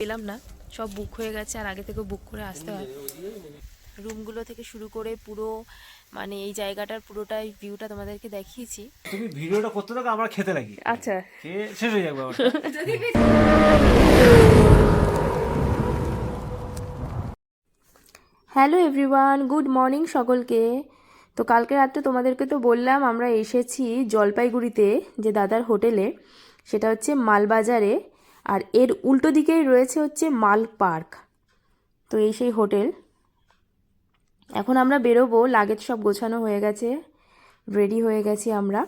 পেলাম না। সব বুক হয়ে গেছে আর আগে থেকে বুক করে আসতে হয়। রুমগুলো থেকে শুরু করে পুরো মানে এই জায়গাটার পুরোটাই ভিউটা তোমাদেরকে দেখিয়েছি। তুমি ভিডিওটা করতে থাকো আমরা খেতে লাগি। আচ্ছা। শেষ হয়ে যাবে হ্যালো এভরিওয়ান গুড মর্নিং সকলকে। তো কালকে রাত্রে তোমাদেরকে তো বললাম আমরা এসেছি জলপাইগুড়িতে যে দাদার হোটেলে। সেটা হচ্ছে মালবাজারে। আর এর উল্টো দিকেই রয়েছে হচ্ছে মাল পার্ক। তো এই সেই হোটেল। এখন আমরা বেরোবো, লাগেজ সব গোছানো হয়ে গেছে রেডি হয়ে গেছি আমরা।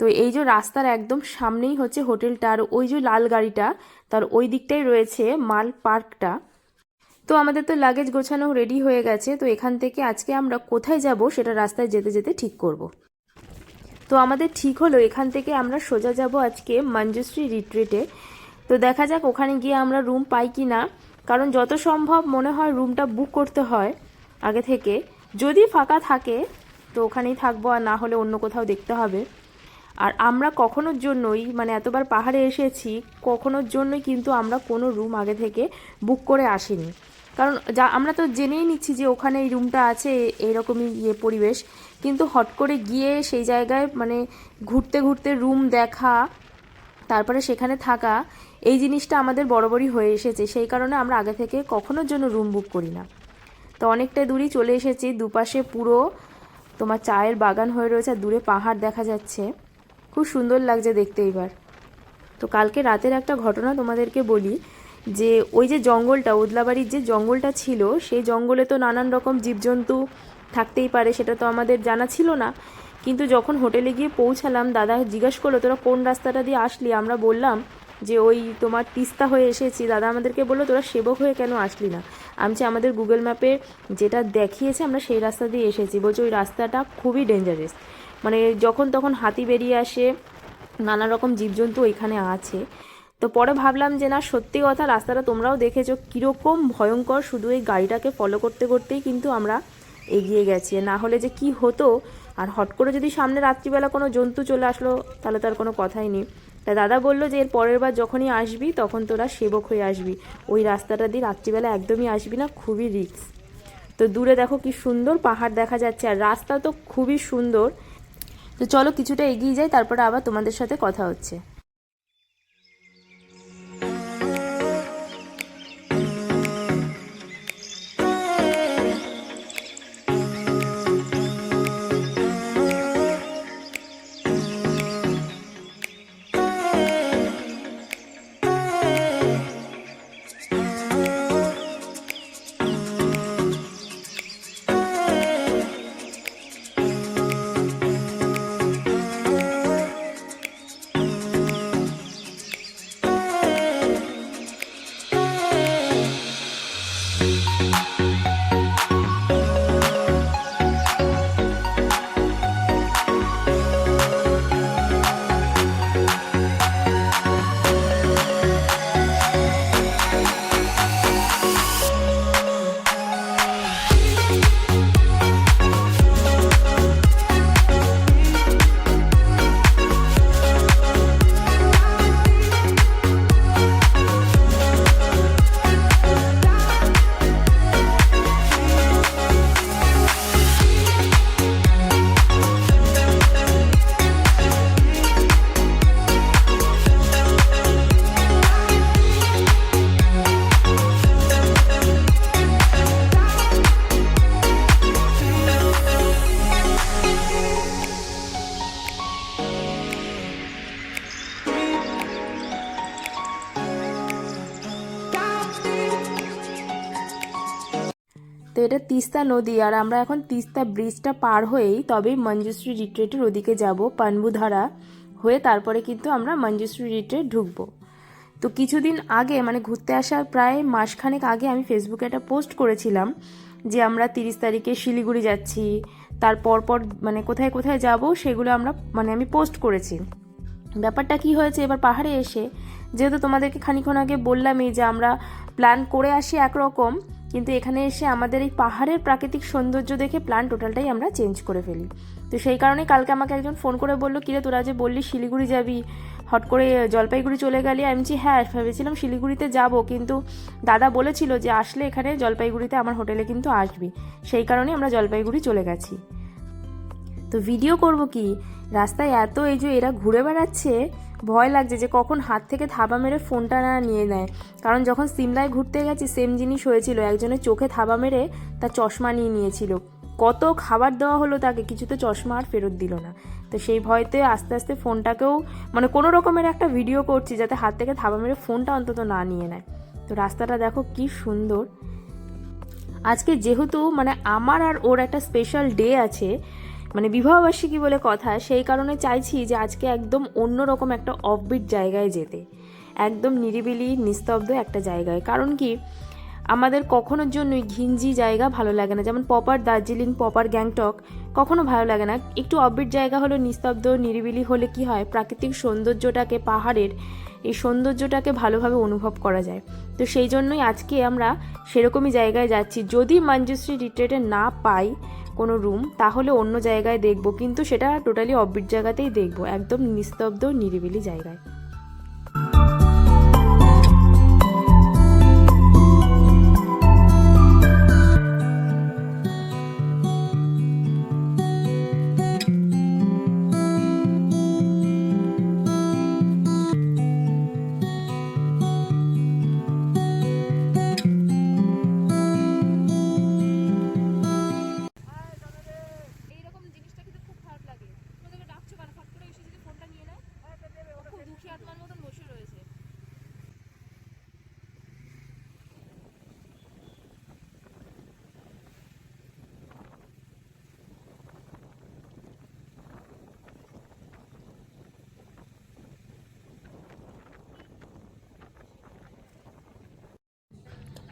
তো এই যে রাস্তার একদম সামনেই হচ্ছে হোটেলটা, আর ওই যে লাল গাড়িটা, তার ওই দিকটাই রয়েছে মাল পার্কটা। তো আমাদের তো লাগেজ গোছানো রেডি হয়ে গেছে, তো এখান থেকে আজকে আমরা কোথায় যাব সেটা রাস্তায় যেতে যেতে ঠিক করব। তো আমাদের ঠিক হলো, এখান থেকে আমরা সোজা যাব আজকে মঞ্জুশ্রী রিট্রিটে তো দেখা যাক ওখানে গিয়ে আমরা রুম পাই কি না কারণ যত সম্ভব মনে হয় রুমটা বুক করতে হয় আগে থেকে। যদি ফাঁকা থাকে, তো ওখানেই থাকব আর না হলে অন্য কোথাও দেখতে হবে। আর আমরা কখনোর জন্যই মানে এতবার পাহাড়ে এসেছি, কখনোর জন্যই কিন্তু আমরা কোনো রুম আগে থেকে বুক করে আসিনি। কারণ যা, আমরা তো জেনেই নিচ্ছি যে ওখানে এই রুমটা আছে এরকমই ইয়ে পরিবেশ। কিন্তু হট করে গিয়ে সেই জায়গায় মানে ঘুরতে ঘুরতে রুম দেখা, তারপরে সেখানে থাকা এই জিনিসটা আমাদের বরাবরই হয়ে এসেছে। সেই কারণে আমরা আগে থেকে কখনোর জন্য রুম বুক করি না। তো অনেকটা দূরই চলে এসেছি। দুপাশে পুরো তোমার চায়ের বাগান হয়ে রয়েছে। আর দূরে পাহাড় দেখা যাচ্ছে। খুব সুন্দর লাগছে দেখতে এবার তো কালকে রাতের একটা ঘটনা তোমাদেরকে বলি যে, ওই যে জঙ্গলটা, ওদলাবাড়ির যে জঙ্গলটা ছিল, সেই জঙ্গলে তো নানান রকম জীবজন্তু থাকতেই পারে, সেটা তো আমাদের জানা ছিল না। কিন্তু যখন হোটেলে গিয়ে পৌঁছালাম, দাদা জিজ্ঞেস করল, তোরা কোন রাস্তাটা দিয়ে আসলি? আমরা বললাম যে ওই তোমার তিস্তা হয়ে এসেছি। দাদা আমাদেরকে বলল তোরা সেবক হয়ে কেন আসলি না? আমি বলছি, আমাদের গুগল ম্যাপে যেটা দেখিয়েছে আমরা সেই রাস্তা দিয়ে এসেছি। বলছে ওই রাস্তাটা খুবই ডেঞ্জারাস মানে যখন তখন হাতি বেরিয়ে আসে নানা রকম জীবজন্তু ওইখানে আছে। তো পরে ভাবলাম যে না সত্যি কথা রাস্তাটা তোমরাও দেখেছ কীরকম ভয়ঙ্কর শুধু এই গাড়িটাকে ফলো করতে করতেই কিন্তু আমরা এগিয়ে গেছি। না হলে যে কি হতো? আর হট করে যদি সামনে রাত্রিবেলা কোনো জন্তু চলে আসলো তাহলে তার কোনো কথাই নেই। তাই দাদা বলল যে, এর পরের বার যখনই আসবি, তখন তোরা সেবক হয়ে আসবি। ওই রাস্তাটা দিয়ে রাত্রিবেলা একদমই আসবি না, খুবই রিক্স তো দূরে দেখো কি সুন্দর পাহাড় দেখা যাচ্ছে, আর রাস্তা তো খুবই সুন্দর। তো চলো কিছুটা এগিয়ে যাই, তারপরে আবার তোমাদের সাথে কথা হচ্ছে। তিস্তা নদী আর আমরা এখন তিস্তা ব্রিজটা পার হয়েই তবেই মঞ্জুশ্রী রিট্রিটের ওদিকে যাব, পানবুধারা হয়ে তারপরে কিন্তু আমরা মঞ্জুশ্রী রিট্রেট ঢুকবো। তো কিছুদিন আগে মানে ঘুরতে আসার প্রায় মাসখানেক আগে আমি ফেসবুকে একটা পোস্ট করেছিলাম যে আমরা তিরিশ তারিখে শিলিগুড়ি যাচ্ছি তারপর পর মানে কোথায় কোথায় যাব সেগুলো আমরা মানে আমি পোস্ট করেছি। ব্যাপারটা কি হয়েছে, এবার পাহাড়ে এসে, যেহেতু তোমাদেরকে খানিক্ষণ আগে বললামই যে আমরা প্ল্যান করে আসি একরকম কিন্তু এখানে এসে আমাদের এই পাহাড়ের প্রাকৃতিক সৌন্দর্য দেখে প্ল্যান টোটালটাই আমরা চেঞ্জ করে ফেলি। তো সেই কারণেই কালকে আমাকে একজন ফোন করে বলল, কিরে তোরা যে বললি শিলিগুড়ি যাবি, হট করে জলপাইগুড়ি চলে গেলি? আমি বলছি হ্যাঁ ভেবেছিলাম শিলিগুড়িতে যাব, কিন্তু দাদা বলেছিল যে আসলে এখানে জলপাইগুড়িতে আমার হোটেলে কিন্তু আসবি। সেই কারণে আমরা জলপাইগুড়ি চলে গেছি। তো ভিডিও করব কি? রাস্তায় এত এই যে এরা ঘুরে বেড়াচ্ছে ভয় লাগছে যে কখন হাত থেকে থাবা মেরে ফোনটা না নিয়ে নেয়। কারণ যখন সিমলায় ঘুরতে গেছি সেম জিনিস হয়েছিল। একজনের চোখে থাবা মেরে তার চশমা নিয়ে নিয়েছিল। কত খাবার দেওয়া হলো তাকে, কিছু তো চশমা আর ফেরত দিল না। তো সেই ভয়তে আস্তে আস্তে ফোনটাকেও মানে কোনো রকমের একটা ভিডিও করছি যাতে হাত থেকে থাবা মেরে ফোনটা অন্তত না নিয়ে নেয়। তো রাস্তাটা দেখো কি সুন্দর। আজকে যেহেতু মানে আমার আর ওর একটা স্পেশাল ডে আছে মানে বিবাহবার্ষিকী বলে কথা, সেই কারণে চাইছি যে আজকে একদম অন্যরকম একটা অফবিট জায়গায় যেতে। একদম নিরিবিলি, নিস্তব্ধ একটা জায়গায়। কারণ কি? আমাদের কখনোর জন্যই ঘিঞ্জি জায়গা ভালো লাগে না। যেমন পপার দার্জিলিং, পপার গ্যাংটক কখনো ভালো লাগে না। একটু অফবিট জায়গা হলো নিস্তব্ধ, নিরিবিলি হলে কি হয়? প্রাকৃতিক সৌন্দর্যটাকে, পাহাড়ের এই সৌন্দর্যটাকে ভালোভাবে অনুভব করা যায়। তো সেই জন্যই আজকে আমরা সেরকমই জায়গায় যাচ্ছি। যদি মঞ্জুশ্রী রিট্রেটে না পাই কোনো রুম তাহলে অন্য জায়গায় দেখব। কিন্তু সেটা টোটালি অফবিট জায়গাতেই দেখব, একদম নিস্তব্ধ, নিরিবিলি জায়গায়।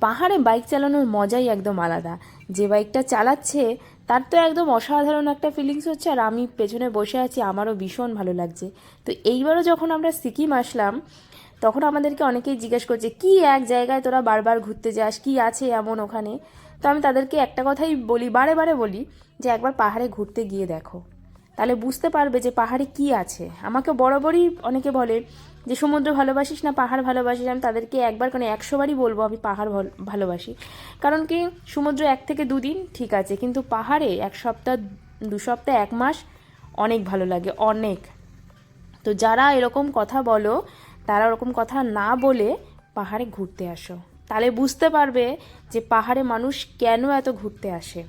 পাহাড়ে বাইক চালানোর মজাই একদম আলাদা। যে বাইকটা চালাচ্ছে, তার তো একদম অসাধারণ একটা ফিলিংস হচ্ছে আর আমি পেছনে বসে আছি, আমারও ভীষণ ভালো লাগছে। তো এইবারও যখন আমরা সিকিম আসলাম, তখন আমাদেরকে অনেকেই জিজ্ঞেস করছে, কি এক জায়গায় তোরা বারবার ঘুরতে যাস? কি আছে এমন ওখানে? তো আমি তাদেরকে একটা কথাই বলি, বারে বারে বলি, যে একবার পাহাড়ে ঘুরতে গিয়ে দেখো। তাহলে বুঝতে পারবে যে পাহাড়ে কি আছে। আমাকে বরাবরই অনেকে বলে যে সমুদ্র ভালোবাসিস না, পাহাড় ভালোবাসিস, আমি তাদেরকে একবার কেন একশো বারই বলব আমি পাহাড় ভাল- ভালোবাসি। কারণ কি, সমুদ্র এক থেকে দুদিন ঠিক আছে, কিন্তু পাহাড়ে এক সপ্তাহ, দু সপ্তাহ, এক মাস অনেক ভালো লাগে, অনেক। তো যারা এরকম কথা বলো, তারা ওরকম কথা না বলে পাহাড়ে ঘুরতে আসো। তাহলে বুঝতে পারবে যে পাহাড়ে মানুষ কেন এত ঘুরতে আসে।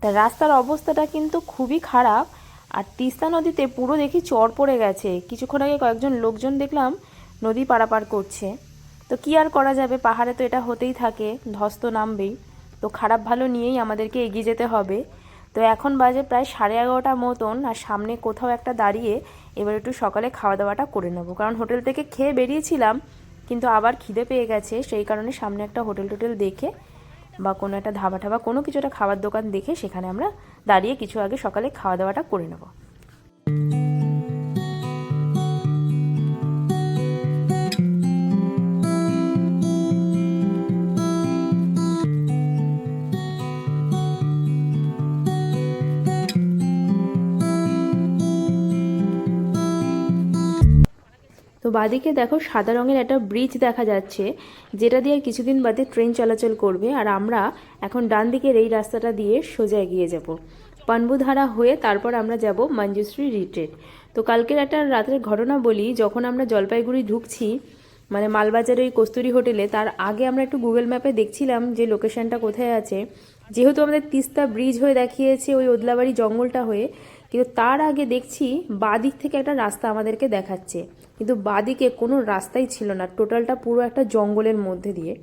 তা রাস্তার অবস্থাটা কিন্তু খুবই খারাপ। আর তিস্তা নদীতে পুরো দেখি চর পড়ে গেছে। কিছুক্ষণ আগে কয়েকজন লোকজন দেখলাম নদী পারাপার করছে। তো কি আর করা যাবে? পাহাড়ে তো এটা হতেই থাকে ধস তো নামবেই। তো খারাপ ভালো নিয়েই আমাদেরকে এগিয়ে যেতে হবে। তো এখন বাজে প্রায় সাড়ে এগারোটা মতন, আর সামনে কোথাও একটা দাঁড়িয়ে এবার একটু সকালে খাওয়া দাওয়াটা করে নেব। কারণ হোটেল থেকে খেয়ে বেরিয়েছিলাম, কিন্তু আবার খিদে পেয়ে গেছে, সেই কারণে সামনে একটা হোটেল টোটেল দেখে বা কোনো একটা ধাবা ঠাবা, কোনো কিছু একটা খাবার দোকান দেখে সেখানে আমরা দাঁড়িয়ে কিছু আগে সকালে খাওয়া দাওয়াটা করে নেব। বাদিকে দেখো সাদা রঙের একটা ব্রিজ দেখা যাচ্ছে, যেটা দিয়ে কিছুদিন বাদে ট্রেন চলাচল করবে। আর আমরা এখন ডান দিকের এই রাস্তাটা দিয়ে সোজা এগিয়ে যাব। পানবুধারা হয়ে তারপর আমরা যাব মঞ্জুশ্রী রিট্রিট তো কালকের একটা রাতের ঘটনা বলি, যখন আমরা জলপাইগুড়ি ঢুকছি মানে মালবাজারের ওই কস্তুরি হোটেলে, তার আগে আমরা একটু গুগল ম্যাপে দেখছিলাম যে লোকেশনটা কোথায় আছে। যেহেতু আমাদের তিস্তা ব্রিজ হয়ে দেখিয়েছে ওই ওদলাবাড়ি জঙ্গলটা হয়ে কিন্তু তার আগে দেখছি বাদিক থেকে একটা রাস্তা আমাদেরকে দেখাচ্ছে। কিন্তু বাদিকে কোনো রাস্তাই ছিল না, টোটালটা পুরো একটা জঙ্গলের মধ্যে দিয়ে।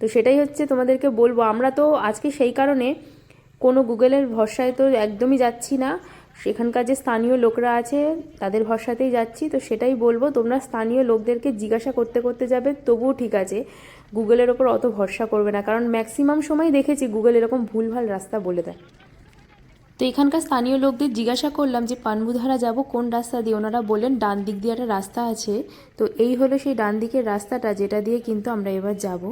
তো সেটাই হচ্ছে তোমাদেরকে বলব, আমরা তো আজকে সেই কারণে কোনো গুগলের ভরসায় তো একদমই যাচ্ছি না। সেখানকার যে স্থানীয় লোকরা আছে, তাদের ভরসাতেই যাচ্ছি। তো সেটাই বলব, তোমরা স্থানীয় লোকদেরকে জিজ্ঞাসা করতে করতে যাবে, তবুও ঠিক আছে, গুগলের ওপর অত ভরসা করবে না। কারণ ম্যাক্সিমাম সময় দেখেছি গুগল এরকম ভুলভাল রাস্তা বলে দেয়। তো এখানকার স্থানীয় লোকদের জিজ্ঞাসা করলাম যে, পানবুধারা যাব কোন রাস্তা দিয়ে? ওনারা বললেন, ডান দিক দিয়ে একটা রাস্তা আছে। তো এই হলো সেই ডান দিকের রাস্তাটা, যেটা দিয়ে কিন্তু আমরা এবার যাব।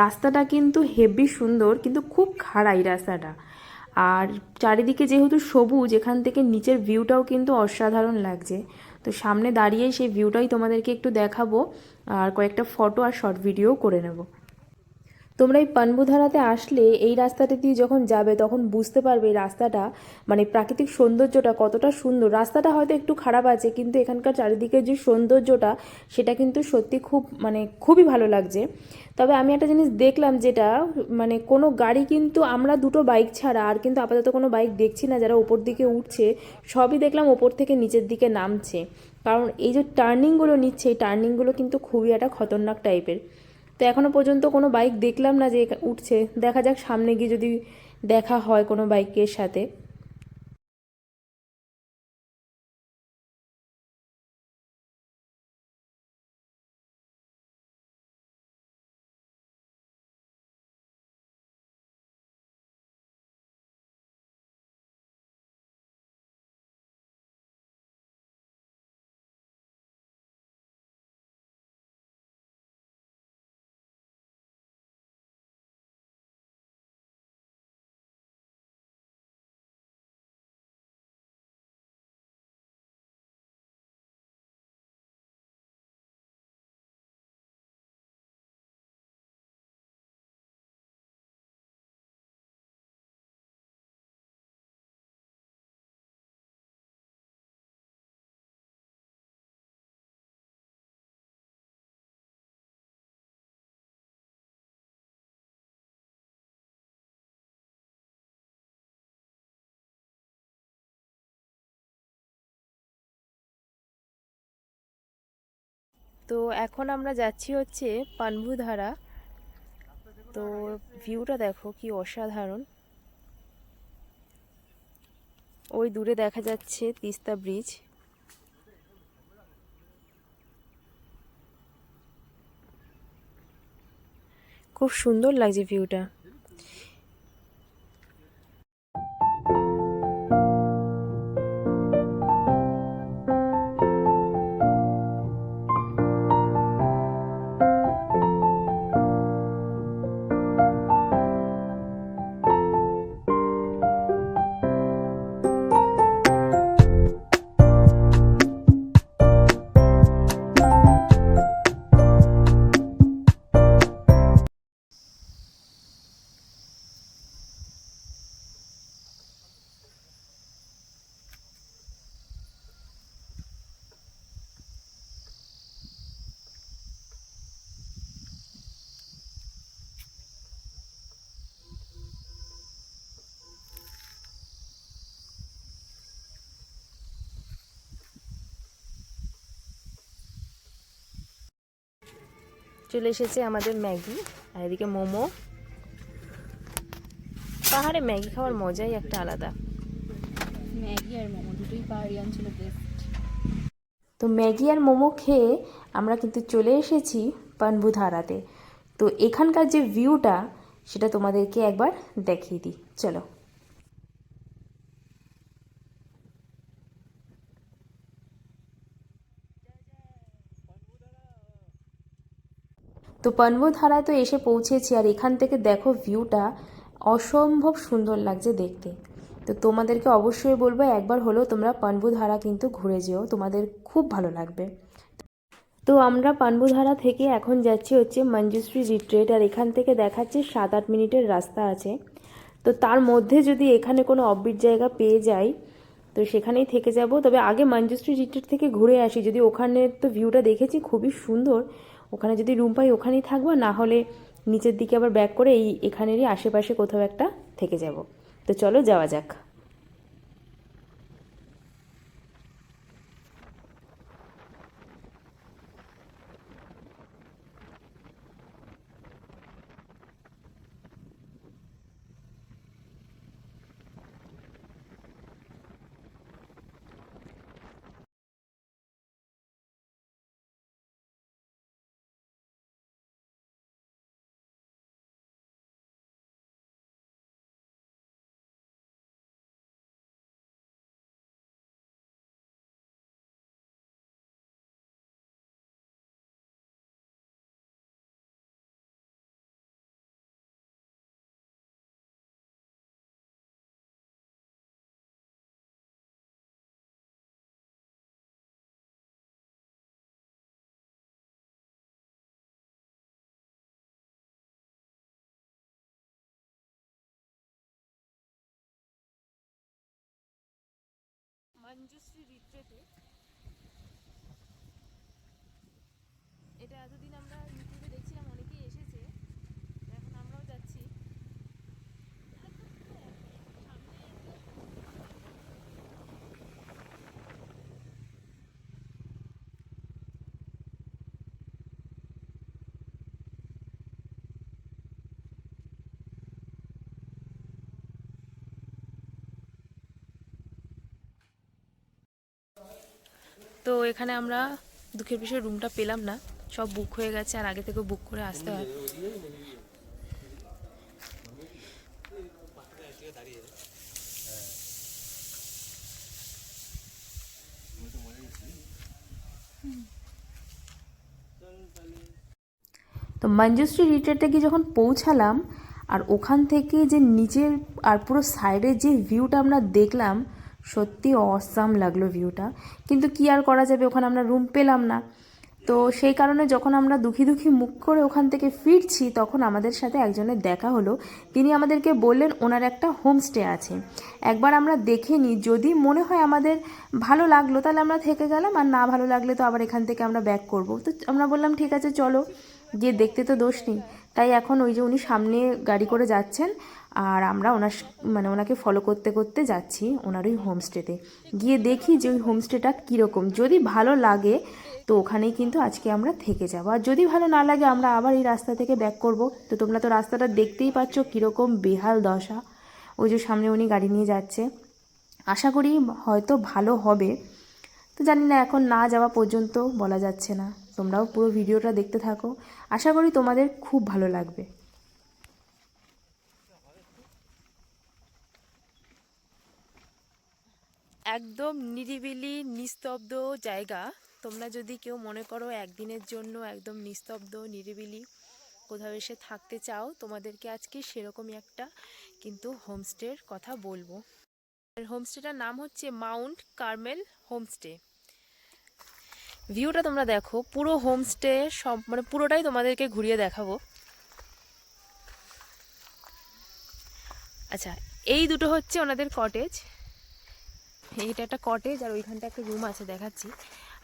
রাস্তাটা কিন্তু হেভি সুন্দর, কিন্তু খুব খাড়াই রাস্তাটা। আর চারিদিকে যেহেতু সবুজ, এখান থেকে নিচের ভিউটাও কিন্তু অসাধারণ লাগছে। তো সামনে দাঁড়িয়ে সেই ভিউটাই তোমাদেরকে একটু দেখাবো, আর কয়েকটা ফটো আর শর্ট ভিডিও করে নেব। তোমরা এই পানবুধারাতে আসলে এই রাস্তাটা দিয়ে যখন যাবে, তখন বুঝতে পারবে রাস্তাটা মানে প্রাকৃতিক সৌন্দর্যটা কতটা সুন্দর। রাস্তাটা হয়তো একটু খারাপ আছে, কিন্তু এখানকার চারিদিকের যে সৌন্দর্যটা, সেটা কিন্তু সত্যি খুব মানে খুবই ভালো লাগছে। তবে আমি একটা জিনিস দেখলাম যেটা মানে কোনো গাড়ি কিন্তু আমরা দুটো বাইক ছাড়া, আর কিন্তু আপাতত কোনো বাইক দেখছি না, যারা ওপর দিকে উঠছে, সবই দেখলাম ওপর থেকে নিচের দিকে নামছে। কারণ এই যে টার্নিংগুলো নিচ্ছে, এই টার্নিংগুলো কিন্তু খুবই একটা খতরনাক টাইপের তো এখনও পর্যন্ত কোনো বাইক দেখলাম না যে উঠছে। দেখা যাক সামনে গিয়ে যদি দেখা হয় কোনো বাইকের সাথে। তো এখন আমরা যাচ্ছি হচ্ছে পানভুধারা তো ভিউটা দেখো কি অসাধারণ। ওই দূরে দেখা যাচ্ছে তিস্তা ব্রিজ। খুব সুন্দর লাগছে ভিউটা। চলে এসেছে আমাদের ম্যাগি আর এদিকে মোমো। পাহাড়ে ম্যাগি খাওয়ার মজাই একটা আলাদা। ম্যাগি আর মোমো দুটোই পাহাড়ি অঞ্চলে বেস্ট তো ম্যাগি আর মোমো খেয়ে আমরা কিন্তু চলে এসেছি পানবুধারাতে। তো এখানকার যে ভিউটা সেটা তোমাদেরকে একবার দেখিয়ে দিই। চলো। তো পানবুধারায় তো এসে পৌঁছেছি আর এখান থেকে দেখো ভিউটা অসম্ভব সুন্দর লাগছে দেখতে। তো তোমাদেরকে অবশ্যই বলব একবার হলেও তোমরা পানবুধারা কিন্তু ঘুরে যেও, তোমাদের খুব ভালো লাগবে। তো আমরা পানবুধারা থেকে এখন যাচ্ছি হচ্ছে মঞ্জুশ্রী রিট্রেট আর এখান থেকে দেখাচ্ছে সাত আট মিনিটের রাস্তা আছে। তো তার মধ্যে যদি এখানে কোনো অফবিট জায়গা পেয়ে যাই, তো সেখানেই থেকে যাব। তবে আগে মঞ্জুশ্রী রিট্রিট থেকে ঘুরে আসি। যদি ওখানে তো ভিউটা দেখেছি, খুবই সুন্দর। ওখানে যদি রুম পাই ওখানেই থাকব, না হলে নিচের দিকে আবার ব্যাক করে এই এখানেরই আশেপাশে কোথাও একটা থেকে যাব। তো চলো যাওয়া যাক। মঞ্জুশ্রী রিট্রেটে। এটা এতদিন আমরা ইউটিউবে দেখছিলাম অনেকেই এসেছে তো এখন আমরাও যাচ্ছি তো এখানে আমরা দুঃখের বিষয়ে রুমটা পেলাম না। সব বুক হয়ে গেছে আর আগে থেকে বুক করে আসতে হয়। তো মঞ্জুশ্রী রিট্রিটে গিয়ে যখন পৌঁছালাম, আর ওখান থেকে যে নিচের আর পুরো সাইডের যে ভিউটা আমরা দেখলাম সত্যি অসাম লাগল ভিউটা কিন্তু কি আর করা যাবে, ওখানে আমরা রুম পেলাম না। তো সেই কারণে যখন আমরা দুঃখী দুঃখী মুখ করে ওখান থেকে ফিরছি, তখন আমাদের সাথে একজনের দেখা হলো। তিনি আমাদেরকে বললেন, ওনার একটা হোমস্টে আছে। একবার আমরা দেখে নিই। যদি মনে হয় আমাদের ভালো লাগল, তাহলে আমরা থেকে গেলাম। আর না ভালো লাগলে তো আবার এখান থেকে আমরা ব্যাক করব। তো আমরা বললাম, ঠিক আছে, চলো। গিয়ে দেখতে তো দোষ নেই। তাই এখন ওই যে উনি সামনে গাড়ি করে যাচ্ছেন। আর আমরা ওনার মানে ওনাকে ফলো করতে করতে যাচ্ছি ওনার ওই হোমস্টেতে গিয়ে দেখি যে ওই হোমস্টেটা কীরকম। যদি ভালো লাগে, তো ওখানেই কিন্তু আজকে আমরা থেকে যাব। আর যদি ভালো না লাগে, আমরা আবার এই রাস্তা থেকে ব্যাক করব। তো তোমরা তো রাস্তাটা দেখতেই পাচ্ছ কীরকম বেহাল দশা। ওই যে সামনে উনি গাড়ি নিয়ে যাচ্ছে। আশা করি হয়তো ভালো হবে। তো জানি না, এখন না যাওয়া পর্যন্ত বলা যাচ্ছে না। তোমরাও পুরো ভিডিওটা দেখতে থাকো। আশা করি তোমাদের খুব ভালো লাগবে। একদম নিরিবিলি, নিস্তব্ধ জায়গা। তোমরা যদি কেউ মনে করো একদিনের জন্য একদম নিস্তব্ধ, নিরিবিলি কোথাও এসে থাকতে চাও, তোমাদেরকে আজকে সেরকমই একটা কিন্তু হোমস্টের কথা বলব। হোমস্টেটার নাম হচ্ছে মাউন্ট কার্মেল হোমস্টে। ভিউটা তোমরা দেখো, পুরো হোমস্টে সব মানে পুরোটাই তোমাদেরকে ঘুরিয়ে দেখাবো। আচ্ছা এই দুটো হচ্ছে ওনাদের কটেজ এইটা একটা কটেজ আর ওইখানটা একটা রুম আছে, দেখাচ্ছি।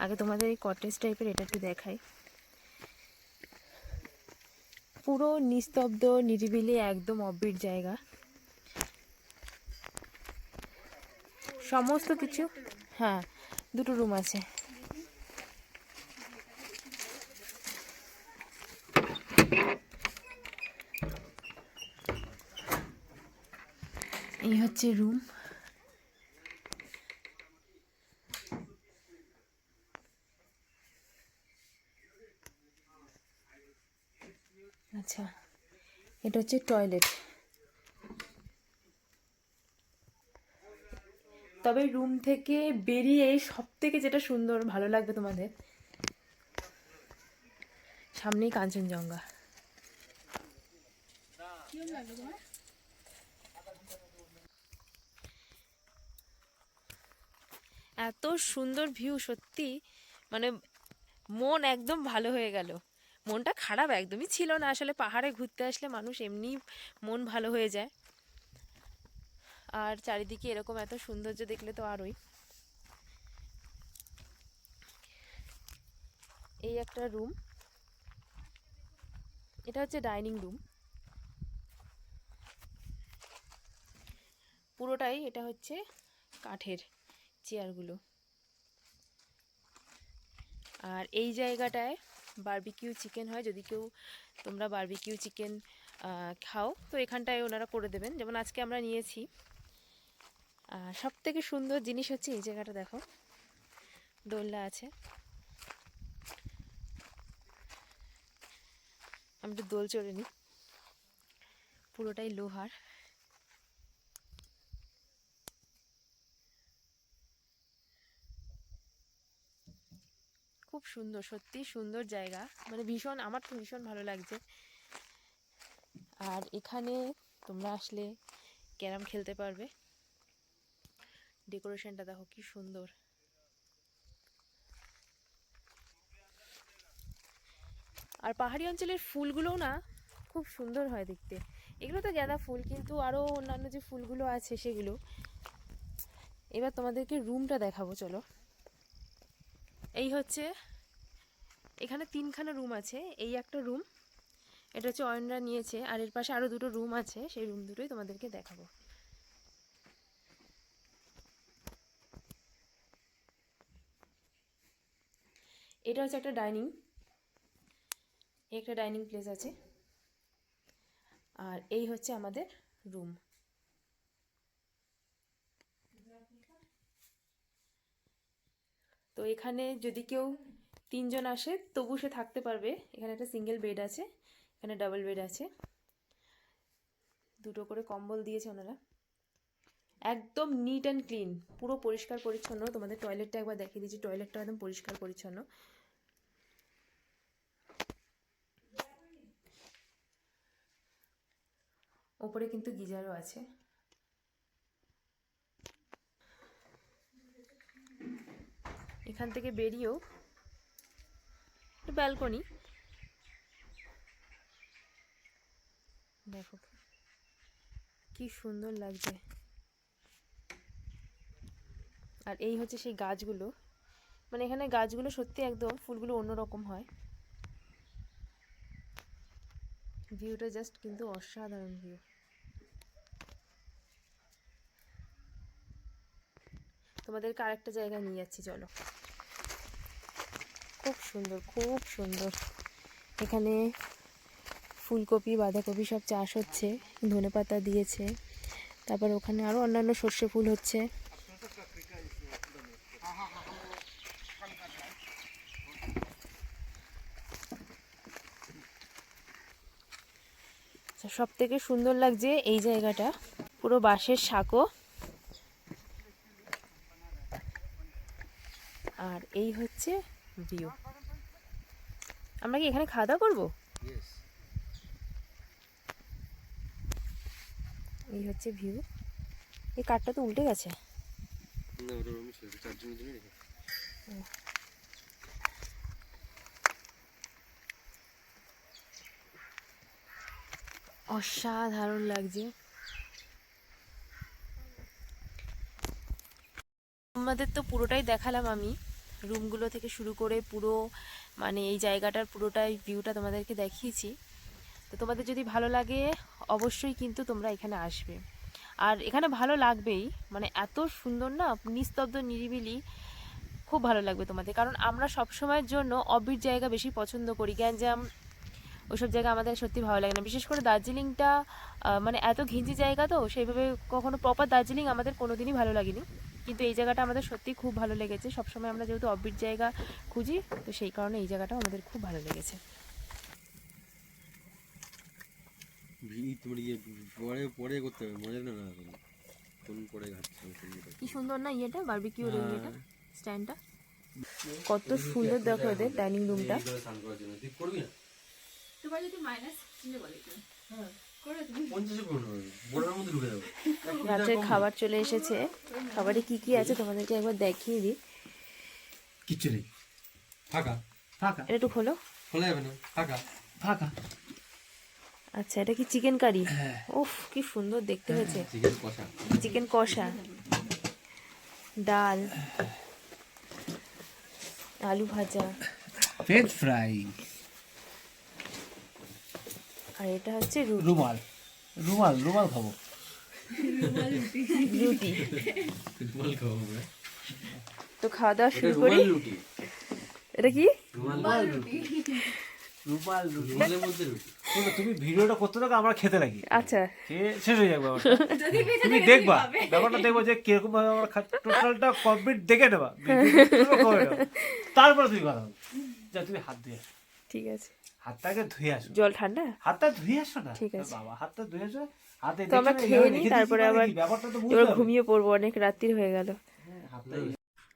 আগে তোমাদের এই কটেজ টাইপের এটা একটু দেখাই। পুরো নিস্তব্ধ, নিরিবিলি, একদম অব্বির জায়গা। সমস্ত কিছু হ্যাঁ দুটো রুম আছে। এই হচ্ছে রুম আচ্ছা এটা হচ্ছে টয়লেট তবে রুম থেকে বেরিয়ে সব থেকে যেটা সুন্দর, ভালো লাগবে তোমাদের? সামনেই কাঞ্চনজঙ্ঘা। এত সুন্দর ভিউ সত্যি। মানে মন একদম ভালো হয়ে গেল। মনটা খারাপ একদমই ছিল না। আসলে পাহাড়ে ঘুরতে আসলে মানুষ এমনি মন ভালো হয়ে যায়। আর চারিদিকে এরকম এত সৌন্দর্য দেখলে তো আরোই। এই একটা রুম। এটা হচ্ছে ডাইনিং রুম। পুরোটাই এটা হচ্ছে কাঠের চেয়ারগুলো। আর এই জায়গাটায় বারবিকিউ চিকেন হয়, যদি কেউ তোমরা বারবিকিউ চিকেন খাও, তো এখানটায় ওনারা করে দেবেন। যেমন আজকে আমরা নিয়েছি সব থেকে সুন্দর জিনিস হচ্ছে এই জায়গাটা দেখো, দোলনা আছে। আমি একটু দোল চড়ে নিই। পুরোটাই লোহার। খুব সুন্দর, সত্যি সুন্দর জায়গা। মানে ভীষণ, আমার তো ভীষণ ভালো লাগছে। আর এখানে তোমরা আসলে ক্যারাম খেলতে পারবে। ডেকোরেশনটা দেখো কি সুন্দর। আর পাহাড়ি অঞ্চলের ফুলগুলোও না খুব সুন্দর হয় দেখতে। এগুলো তো গাঁদা ফুল, কিন্তু আরও অন্যান্য যে ফুলগুলো আছে সেগুলো। এবার তোমাদেরকে রুমটা দেখাবো, চলো। এই হচ্ছে, এখানে তিনখানা রুম আছে, এই একটা রুম এটা হচ্ছে অয়নরা নিয়েছে, আর এর পাশে আরও দুটো রুম আছে, সেই রুম দুটোই তোমাদেরকে দেখাবো। এটা হচ্ছে একটা ডাইনিং একটা ডাইনিং প্লেস আছে, আর এই হচ্ছে আমাদের রুম তো এখানে যদি কেউ তিনজন আসে, তবু সে থাকতে পারবে। এখানে একটা সিঙ্গেল বেড আছে, এখানে ডাবল বেড আছে। দুটো করে কম্বল দিয়েছে ওনারা। একদম নিট অ্যান্ড ক্লিন পুরো পরিষ্কার পরিচ্ছন্ন। তোমাদের টয়লেটটা একবার দেখিয়ে দিচ্ছি টয়লেটটা একদম পরিষ্কার পরিচ্ছন্ন। ওপরে কিন্তু গিজারও আছে। এখান থেকে বেরিয়েও একটা ব্যালকনি দেখো কি সুন্দর লাগছে। আর এই হচ্ছে সেই গাছগুলো। মানে এখানে গাছগুলো সত্যি একদম ফুলগুলো অন্যরকম হয়। ভিউটা জাস্ট কিন্তু অসাধারণ ভিউ তোমাদেরকে আরেকটা জায়গায় নিয়ে যাচ্ছি, চলো। খুব সুন্দর খুব সুন্দর। এখানে ফুলকপি, বাঁধাকপি সব চাষ হচ্ছে, ধনে পাতা দিয়েছে। তারপর ওখানে আরও অন্যান্য সর্ষে ফুল হচ্ছে। সব থেকে সুন্দর লাগছে এই জায়গাটা। পুরো বাঁশের সাঁকো। আর এই হচ্ছে ভিউ আমরা কি এখানে খাওয়া দাওয়া করব? এই হচ্ছে ভিউ এই কাঠটা তো উল্টে গেছে। অসাধারণ লাগছে। আমাদের তো পুরোটাই দেখালাম আমি। রুমগুলো থেকে শুরু করে পুরো মানে এই জায়গাটার পুরোটাই ভিউটা তোমাদেরকে দেখিয়েছি। তো তোমাদের যদি ভালো লাগে, অবশ্যই কিন্তু তোমরা এখানে আসবে। আর এখানে ভালো লাগবেই মানে এত সুন্দর না, নিস্তব্ধ, নিরিবিলি, খুব ভালো লাগবে তোমাদের। কারণ আমরা সব সময়ের জন্য অবির জায়গা বেশি পছন্দ করি। গ্যাঞ্জাম, ওইসব জায়গা আমাদের সত্যি ভালো লাগে না। বিশেষ করে দার্জিলিংটা মানে এত ঘিঞ্জি জায়গা তো, সেইভাবে কখনো প্রপার দার্জিলিং আমাদের কোনোদিনই ভালো লাগেনি। কিন্তু এই জায়গাটা আমাদের সত্যি খুব ভালো লেগেছে। সবসময় আমরা যেহেতু অবির জায়গা খুঁজি তো সেই কারণে এই জায়গাটাও আমাদের খুব ভালো লেগেছে। ভি- তোমার ইয়ে পরে পরে করতে হবে মনে না কোন পরে পরে। কি সুন্দর না ইয়েটা বারবিকিউ হ্যাঁ। ইয়েটা স্ট্যান্ডটা কত সুন্দর দেখো এদের ডাইনিং রুমটা তোমার যদি মাইনাস চিনে বলে কি রাতের খাবার চলে এসেছে। খাবারে কি কি আছে তোমাদেরকে একবার দেখিয়ে দিই। কিচ্ছু নেই। ফাঁকা। ফাঁকা। এটা একটু খোলো। খোলা যাবে না। ফাঁকা। ফাঁকা। আচ্ছা এটা কি চিকেন কারি? উফ কি সুন্দর দেখতে হয়েছে। চিকেন কষা। চিকেন কষা। ডাল। আলু ভাজা। French fry. আর এটা হচ্ছে রুমাল। রুমাল রুমাল খাব। রুটি। রুমাল হবে তো খাওয়া দাওয়া শুরু করি? রুটি। এটা কি? রুমাল রুটি। রুমাল রুটি। রুমালের মধ্যে রুটি। তুমি ভিডিওটা করতে থাকো আমরা খেতে লাগি। আচ্ছা। শেষ হয়ে যাবে তুমি দেখবা ব্যাপারটা দেখব যে কীরকম ভাবে আমরা টোটালটা কমপ্লিট দেখে নেবা। তারপরে তুমি কথা বলো। যা তুমি হাত আসো ঠিক আছে। হাতটাকে ধুয়ে আসো। জল ঠান্ডা? হাতটা ধুয়ে আসো না। ঠিক আছে। বাবা হাতটা ধুয়ে আসো। হাতে তো আমরা খেয়ে নিই, তারপরে মানে আবার ব্যাপারটা তো বুঝতে এবার ঘুমিয়ে পড়ব অনেক রাত্রি হয়ে গেল। হ্যাঁ, হাতটা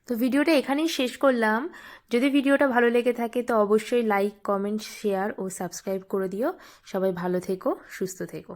তো ভিডিওটা এখানেই শেষ করলাম। যদি ভিডিওটা ভালো লেগে থাকে তো অবশ্যই লাইক কমেন্ট শেয়ার ও সাবস্ক্রাইব করে দিও। সবাই ভালো থেকো সুস্থ থেকো।